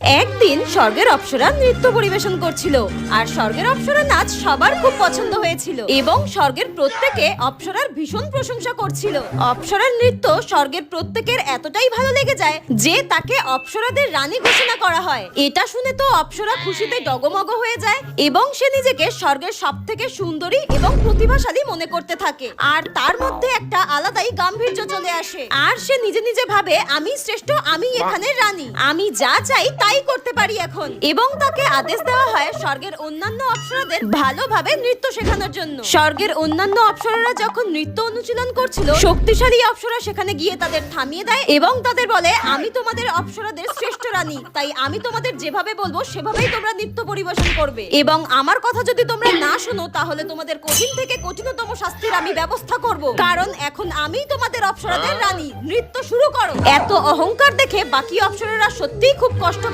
একদিন স্বর্গের অপ্সরা নৃত্য পরিবেশন করছিল, আর স্বর্গের অপ্সরা নাচ সবার খুব পছন্দ হয়েছিল এবং স্বর্গের প্রত্যেকে অপ্সরার ভীষণ প্রশংসা করছিল। অপ্সরার নৃত্য স্বর্গের প্রত্যেকের এতটাই ভালো লেগে যায় যে তাকে অপ্সরাদের রানী ঘোষণা করা হয়। এটা শুনে তো অপ্সরা খুশিতে ডগমগ হয়ে যায় এবং সে নিজেকে স্বর্গের সব থেকে সুন্দরী এবং প্রতিভাশালী মনে করতে থাকে। আর তার মধ্যে একটা আলাদাই গাম্ভীর্য চলে আসে। আর সে নিজে নিজে ভাবে, আমি শ্রেষ্ঠ, আমি এখানে রানী। আমি যা চাই তাই করতে পারি এখন। এবং তাকে আদেশ দেওয়া হয় স্বর্গের অন্যান্য অপ্সরাদের ভালোভাবে নৃত্য শেখানোর জন্য। স্বর্গের অন্যান্য অপ্সরারা যখন নৃত্য অনুশীলন করছিল, শক্তিশালী অপ্সরা সেখানে গিয়ে তাদের থামিয়ে দেয় এবং তাদের বলে, আমি তোমাদের অপ্সরাদের শ্রেষ্ঠ রানী, তাই আমি তোমাদের যেভাবে বলব, সেভাবেই তোমরা নৃত্য পরিবেশন করবে। এবং আমার কথা যদি তোমরা না শোনো, তাহলে তোমাদের কঠিন থেকে কঠিনতম শাস্তির আমি ব্যবস্থা করব। কারণ এখন আমি তোমাদের অপ্সরাদের রানী। নৃত্য শুরু করো। এত অহংকার দেখে বাকি অপ্সরারা সত্যিই খুব কষ্ট